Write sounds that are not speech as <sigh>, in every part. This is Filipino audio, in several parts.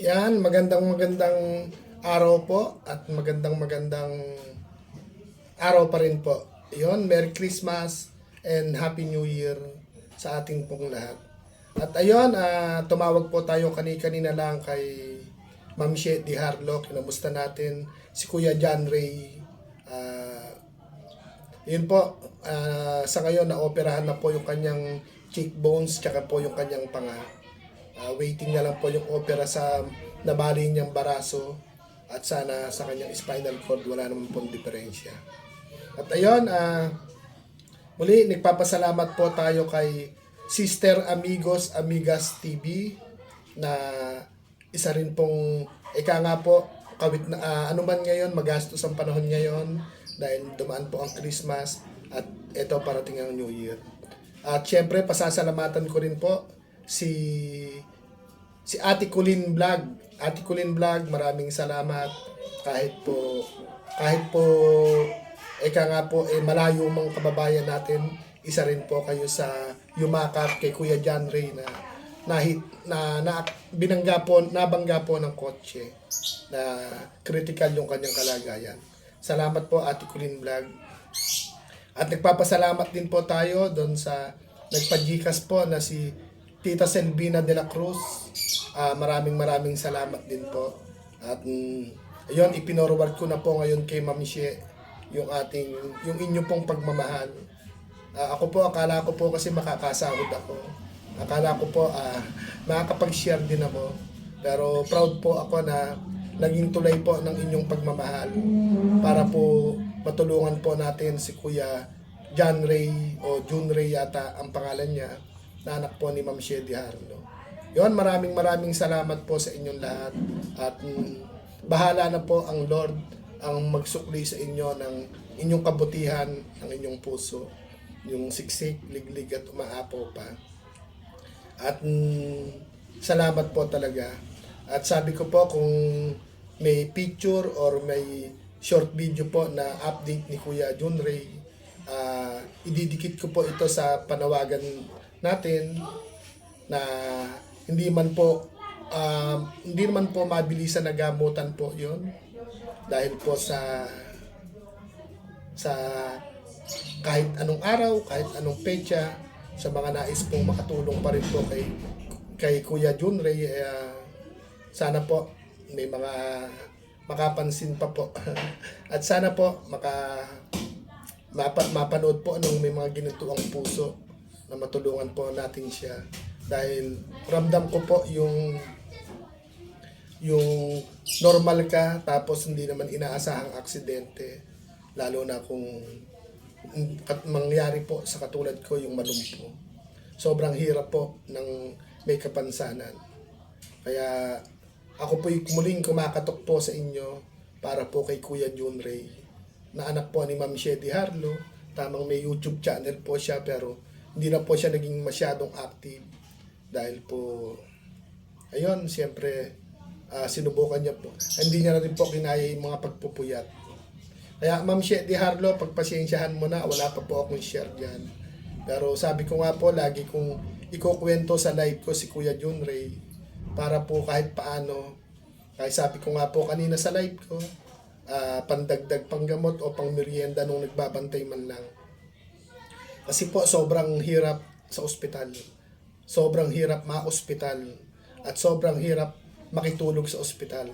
Yan, magandang magandang araw po at magandang magandang araw pa rin po. Yon, Merry Christmas and Happy New Year sa ating pong lahat. At ayun, ah, tumawag po tayo kani-kanina lang kay Ma'am She Di Harlow. Kinamusta natin si Kuya John Ray. Ah, yun po, ah, sa ngayon na-operahan na po yung kanyang cheekbones tsaka po yung kanyang panga. Ah, waiting na lang po yung opera sa nabali niyang baraso at sana sa kanyang spinal cord wala naman pong diferensya. At ayun, ah, muli nagpapasalamat po tayo kay Sister Amigos Amigas TV na isa rin pong ika nga po kawit na ah, ano man ngayon magastos ang panahon ngayon dahil dumaan po ang Christmas at ito parating ang New Year. At syempre pasasalamatan ko rin po si si Ate Kulin Vlog. Ate Kulin Vlog, maraming salamat kahit po kahit po eka nga po eh, malayo mga kababayan natin, isa rin po kayo sa yumakap kay Kuya John Ray na nahit na, na binangga po nabangga po ng kotse na critical yung kanyang kalagayan. Salamat po Ate Kulin Vlog. At nagpapasalamat din po tayo doon sa nagpajikas po na si Tita Selvina de la Cruz. Ah, maraming maraming salamat din po. At mm, ayun, ipinorward ko na po ngayon kay Ma'am She yung ating, yung inyo pong pagmamahal. Ah, ako po, akala ko po kasi makakasahod ako. Akala ko po, ah, makakapag-share din ako. Pero proud po ako na naging tulay po ng inyong pagmamahal para po matulungan po natin si Kuya John Ray o June Ray yata ang pangalan niya na anak po ni Ma'am Shedi Harlo. Yon, maraming maraming salamat po sa inyong lahat at mm, bahala na po ang Lord ang magsukli sa inyo ng inyong kabutihan, ng inyong puso, yung siksik, liglig at umaapaw pa. At mm, salamat po talaga. At sabi ko po kung may picture or may short video po na update ni Kuya Jun Ray, ah, ididikit ko po ito sa panawagan natin na hindi man po ah, hindi naman po mabilisan na gamutan po yon dahil po sa sa kahit anong araw, kahit anong petsa, sa mga nais pong makatulong pa rin po kay kay Kuya Jun Ray, ah, sana po may mga makapansin pa po. <laughs> At sana po maka mapa, mapanood po nung may mga ginituang puso na matulungan po natin siya. Dahil ramdam ko po yung yung normal ka tapos hindi naman inaasahang aksidente lalo na kung mangyari po sa katulad ko yung malumpo. Sobrang hirap po ng may kapansanan. Kaya ako po'y muling kumakatok po sa inyo para po kay Kuya Jun Ray na anak po ni Ma'am Shedi Harlo. Tamang may YouTube channel po siya pero hindi na po siya naging masyadong active dahil po ayun, siyempre ah, sinubukan niya po. Hindi niya na rin po kinaya yung mga pagpupuyat. Kaya Ma'am Shedi Harlo, pagpasensyahan mo na, wala pa po akong share dyan. Pero sabi ko nga po, lagi kong ikukwento sa live ko si Kuya Jun Ray para po kahit paano, kahit sabi ko nga po kanina sa live ko, ah, pandagdag panggamot o pang merienda nung nagbabantay man lang. Kasi po sobrang hirap sa ospital. Sobrang hirap ma-ospital. At sobrang hirap makitulog sa ospital.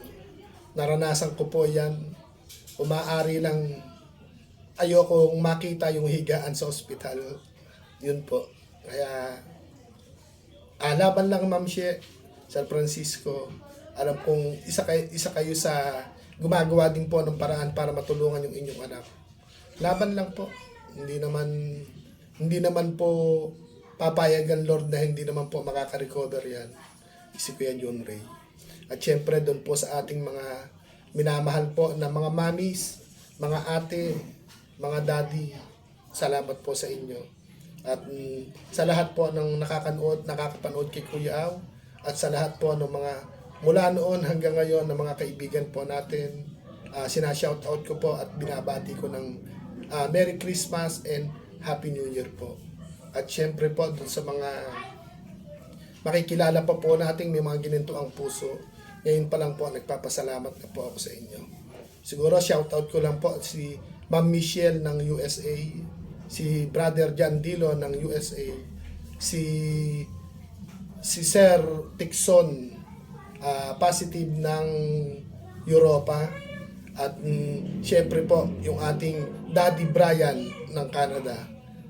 Naranasan ko po yan. Umaari lang ayokong makita yung higaan sa ospital. Yun po. Kaya ah, laban lang Ma'am She, San Francisco. Alam kong isa kayo, isa kayo sa gumagawa din po ng paraan para matulungan yung inyong anak. Laban lang po. Hindi naman hindi naman po papayagan Lord na hindi naman po makaka-recover yan. Si Kuya John Ray. At syempre doon po sa ating mga minamahal po na mga mamis, mga ate, mga daddy, salamat po sa inyo. At mm, sa lahat po ng nakakanood, nakakapanood kay Kuya Aw, at sa lahat po ng mga mula noon hanggang ngayon ng mga kaibigan po natin, uh, sinashoutout ko po at binabati ko ng ah, Merry Christmas and Happy New Year po. At syempre po dun sa mga makikilala pa po nating may mga gininto ang puso Ngayon pa lang po, nagpapasalamat na po ako sa inyo. Siguro shoutout ko lang po si Ma'am Michelle ng USA, si Brother John Dilo ng USA, si si Sir Tixon ah, positive ng Europa at mm, syempre po yung ating Daddy Brian ng Canada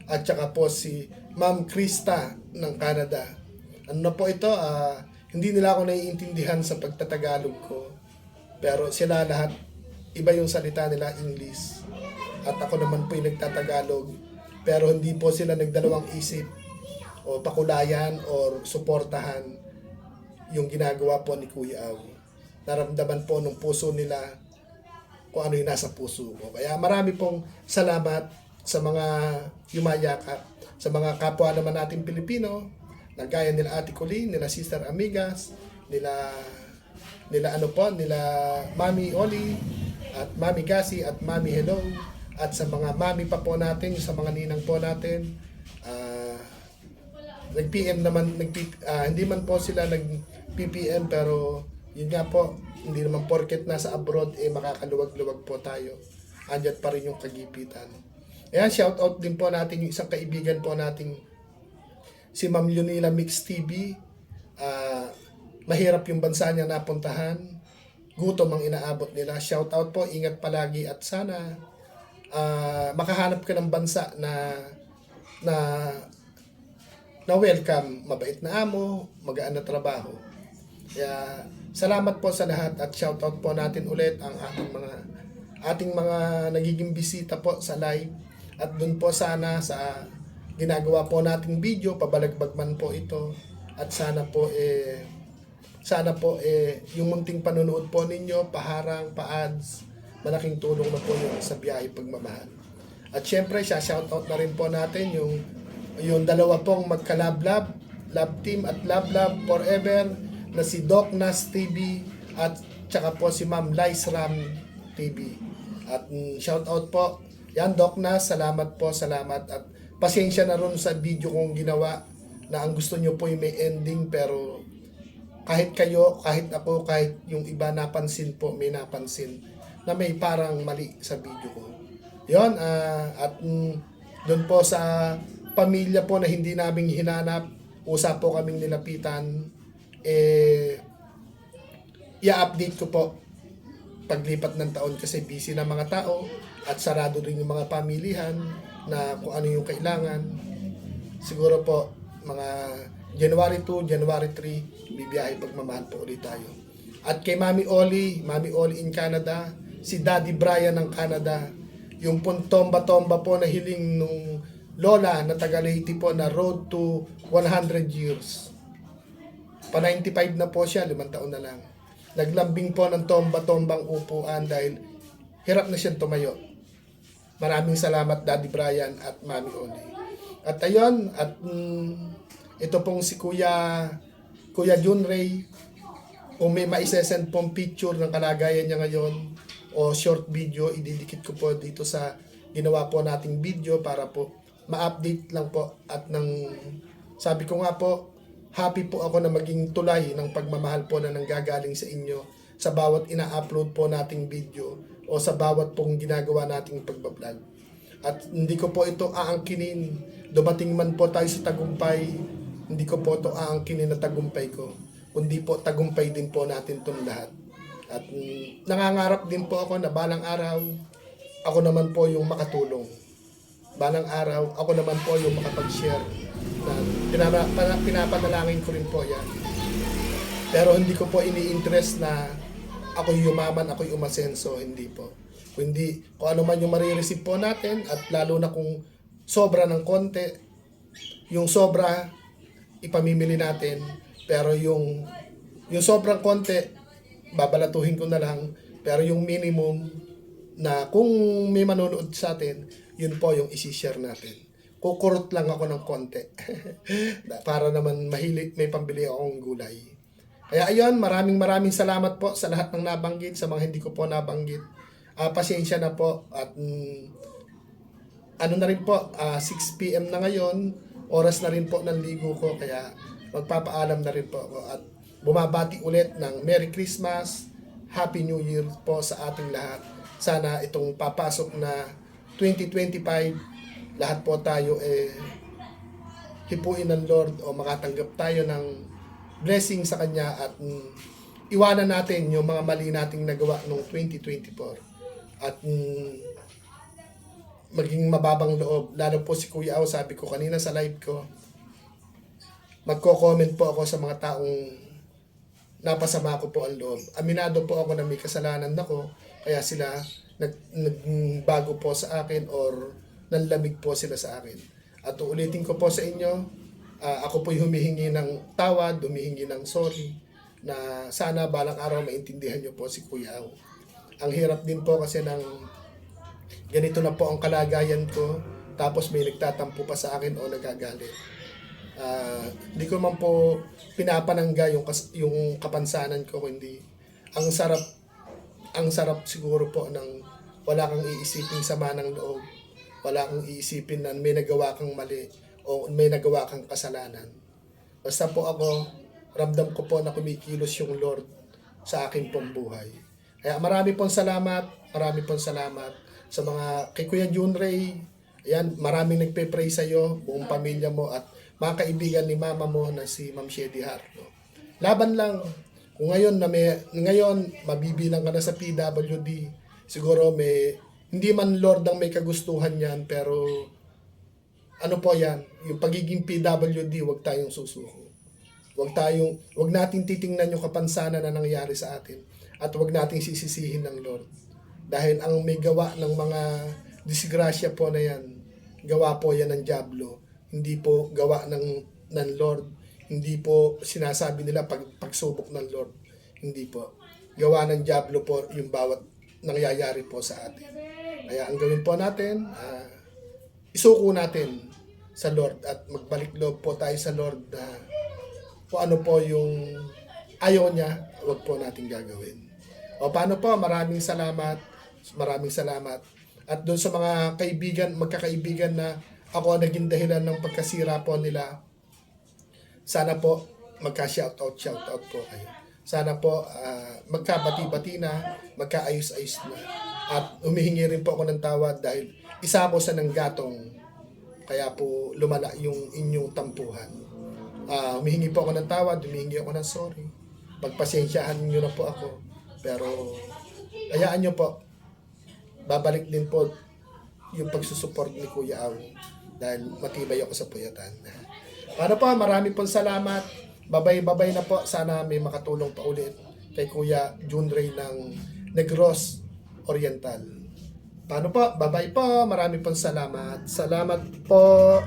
at saka po si Ma'am Krista ng Canada. Ano na po ito, ah, hindi nila ako naiintindihan sa pagtatagalog ko. Pero sila lahat, iba yung salita nila English. At ako naman po yung nagtatagalog. Pero hindi po sila nagdalawang isip o pakulayan or suportahan yung ginagawa po ni Kuya Aw. Naramdaman po ng puso nila kung ano yung nasa puso ko. Kaya marami pong salamat sa mga yumayakap, sa mga kapwa naman natin Pilipino, na gaya nila Ate Colleen, nila Sister Amigas, nila nila ano po, nila Mami Oli, at Mami Gasi, at Mami Hello, at sa mga mami pa po natin, sa mga ninang po natin, ah, nag-PM naman, nag hindi man po sila nag-PPM pero yun nga po, hindi naman porket nasa abroad eh makakaluwag-luwag po tayo. Andyan pa rin yung kagipitan. Ayan, shout out din po natin yung isang kaibigan po nating si Ma'am Lunila Mix TV. Ah, mahirap yung bansa niya napuntahan. Gutom ang inaabot nila. Shout out po, ingat palagi at sana ah, makahanap ka ng bansa na na na welcome, mabait na amo, magaan na trabaho. Kaya salamat po sa lahat at shoutout po natin ulit ang ating mga ating mga nagiging bisita po sa live. At dun po sana sa ginagawa po nating video, pabalagbag man po ito. At sana po eh sana po eh yung munting panonood po ninyo, paharang, pa-ads, malaking tulong na po yun sa biyahe pagmamahal. At syempre, siya shoutout na rin po natin yung yung dalawa pong magkalablab, Love Team at Love Love Forever na si Doc Nas TV at tsaka po si Ma'am Lice Ram TV. At mm, shoutout po. Yan Doc Nas, salamat po, salamat at pasensya na ron sa video kong ginawa na ang gusto nyo po yung may ending pero kahit kayo, kahit ako, kahit yung iba napansin po, may napansin na may parang mali sa video ko. Yon at mm, doon po sa pamilya po na hindi namin hinanap, usap po kaming nilapitan, eh, i-update ko po paglipat ng taon kasi busy na mga tao at sarado rin yung mga pamilihan na kung ano yung kailangan. Siguro po, mga January 2, January 3, bibiyahe pagmamahal po ulit tayo. At kay Mami Oli, Mami Oli in Canada, si Daddy Brian ng Canada, yung pong tomba-tomba po na hiling nung lola na taga Leyte po na road to 100 years. Pa 95 na po siya, limang taon na lang. Naglambing po ng tomba-tombang upuan dahil hirap na siyang tumayo. Maraming salamat Daddy Brian at Mami Oli. At ayun, at mm, ito pong si Kuya Kuya Jun Ray, kung may maisesend pong picture ng kalagayan niya ngayon o short video, ididikit ko po dito sa ginawa po nating video para po ma-update lang po at nang sabi ko nga po happy po ako na maging tulay ng pagmamahal po na nanggagaling sa inyo sa bawat ina-upload po nating video o sa bawat pong ginagawa nating pagbablog. At hindi ko po ito aangkinin. Dumating man po tayo sa tagumpay, hindi ko po ito aangkinin na tagumpay ko. Kundi po tagumpay din po natin itong lahat. At nangangarap din po ako na balang araw, ako naman po yung makatulong. Balang araw, ako naman po yung makapag-share. Na pinapa, pana- pinapanalangin ko rin po yan. Pero hindi ko po ini-interest na ako yumaman, ako umasenso, hindi po. Kundi kung ano man yung marireceive po natin at lalo na kung sobra ng konti, yung sobra ipamimili natin pero yung yung sobrang konti babalatuhin ko na lang pero yung minimum na kung may manonood sa atin yun po yung isi-share natin kukurot lang ako ng konti <laughs> para naman mahilig may pambili akong gulay kaya ayun maraming maraming salamat po sa lahat ng nabanggit sa mga hindi ko po nabanggit Ah, pasensya na po at mm, ano na rin po, ah, 6 p.m. na ngayon, oras na rin po ng ligo ko, kaya magpapaalam na rin po ako. At bumabati ulit ng Merry Christmas, Happy New Year po sa ating lahat. Sana itong papasok na 2025, lahat po tayo eh hipuin ng Lord o makatanggap tayo ng blessing sa Kanya at mm, iwanan natin yung mga mali nating nagawa noong 2024 at mm, maging mababang loob. Lalo po si Kuya Au, sabi ko kanina sa live ko, magko-comment po ako sa mga taong napasama ko po ang loob. Aminado po ako na may kasalanan ako, kaya sila nag, nagbago po sa akin or nanlamig po sila sa akin. At uulitin ko po sa inyo, ah, ako po humihingi ng tawad, humihingi ng sorry, na sana balang araw maintindihan nyo po si Kuya Au. Ang hirap din po kasi ng ganito na po ang kalagayan ko, tapos may nagtatampo pa sa akin o nagagalit. Ah, hindi ko man po pinapanangga yung kas- yung kapansanan ko kundi ang sarap ang sarap siguro po ng wala kang iisipin sama ng loob. Wala kang iisipin na may nagawa kang mali o may nagawa kang kasalanan. Basta po ako, ramdam ko po na kumikilos yung Lord sa akin pong buhay. Kaya marami pong salamat, marami pong salamat sa mga kay Kuya June Ray. Ayan, maraming nagpe-pray sa iyo, buong pamilya mo at mga kaibigan ni mama mo na si Ma'am Shady Harlo. Laban lang. Kung ngayon na may ngayon mabibilang ka na sa PWD, siguro may hindi man Lord ang may kagustuhan yan, pero ano po yan, yung pagiging PWD, wag tayong susuko. Wag tayong, wag nating titingnan yung kapansanan na nangyari sa atin at wag nating sisisihin ng Lord. Dahil ang may gawa ng mga disgrasya po na yan, gawa po yan ng Diablo. Hindi po gawa ng, ng Lord. Hindi po sinasabi nila pag, pagsubok ng Lord. Hindi po. Gawa ng Diablo po yung bawat nangyayari po sa atin. Kaya ang gawin po natin, ah, isuko natin sa Lord at magbalik loob po tayo sa Lord na kung ano po yung ayaw niya, wag po natin gagawin. O paano po, maraming salamat, maraming salamat. At doon sa mga kaibigan, magkakaibigan na ako naging dahilan ng pagkasira po nila, sana po magka-shoutout, shoutout po kayo. Sana po ah, magkabati-bati na, magkaayos-ayos na. At humihingi rin po ako ng tawad dahil isa ako sa nanggatong kaya po lumala yung inyong tampuhan. Ah, humihingi po ako ng tawad, humihingi ako ng sorry. Pagpasensyahan niyo na po ako. Pero hayaan niyo po, babalik din po yung pagsusupport ni Kuya Aw dahil matibay ako sa puyatan. Para po, marami pong salamat. Babay-babay na po. Sana may makatulong pa ulit kay Kuya June Ray ng Negros Oriental. Paano po? Babay po. Marami pong salamat. Salamat po.